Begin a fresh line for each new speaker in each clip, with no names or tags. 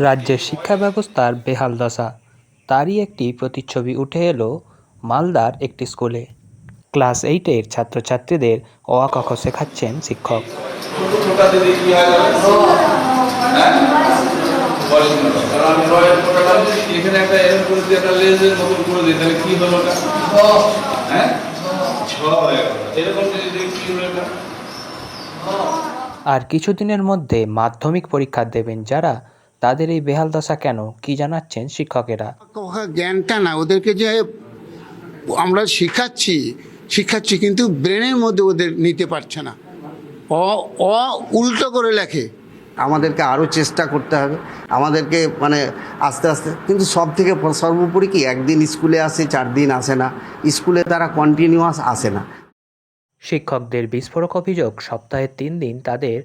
রাজ্যের শিক্ষা ব্যবস্থার বেহাল দশা। তারই একটি প্রতিচ্ছবি উঠে এলো মালদার একটি স্কুলে। ক্লাস এইটের ছাত্রছাত্রীদের অ আ ক খ শেখাচ্ছেন শিক্ষক।
এখানে একটা এরকম করে একটা লেজের মতন করে তাহলে কি হলো হ্যাঁ?
আর কিছুদিনের মধ্যে মাধ্যমিক পরীক্ষা দেবেন যারা, তাদের এই বেহাল দশা কেন? কি জানাচ্ছেন শিক্ষকেরা?
জ্ঞানটা না, ওদেরকে যে আমরা শেখাচ্ছি, শিখাচ্ছি, কিন্তু ব্রেনের মধ্যে ওদের নিতে পারছে না। অ, উল্টো করে লেখে।
আমাদেরকে আরও চেষ্টা করতে হবে, আমাদেরকে মানে আস্তে আস্তে, কিন্তু সব থেকে সর্বোপরি কি একদিন স্কুলে আসে চার দিন আসে না, স্কুলে তারা কন্টিনিউয়াস আসে না।
শিক্ষকদের বিস্ফোরক অভিযোগ সপ্তাহে তিন দিন তাদের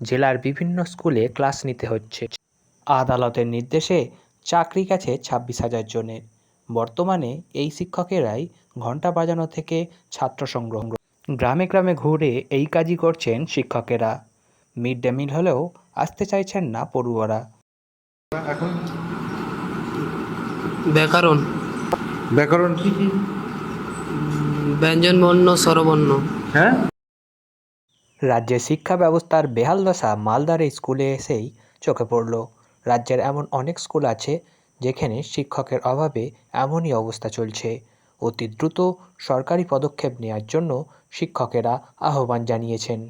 জেলার বিভিন্ন স্কুলে ক্লাস নিতে হচ্ছে। আদালতের নির্দেশে চাকরি গেছে ছাব্বিশ হাজার জনের। বর্তমানে এই শিক্ষকেরাই ঘণ্টা বাজানো থেকে ছাত্র সংগ্রহ গ্রামে গ্রামে ঘুরে এই কাজই করছেন শিক্ষকেরা। মিড ডে মিল হলেও আসতে চাইছেন না পড়ুয়ারা।
ব্যাকরণ।
ব্যাকরণ? কি কি
ব্যঞ্জন বর্ণ স্বরবর্ণ।
হ্যাঁ?
রাজ্যের শিক্ষা ব্যবস্থার বেহাল দশা মালদার স্কুলে এসেই চোখে পড়ল। রাজ্যের এমন অনেক স্কুল আছে যেখানে শিক্ষকের অভাবে এমনই অবস্থা চলছে। অতি দ্রুত সরকারি পদক্ষেপ নেওয়ার জন্য শিক্ষকেরা আহ্বান জানিয়েছেন।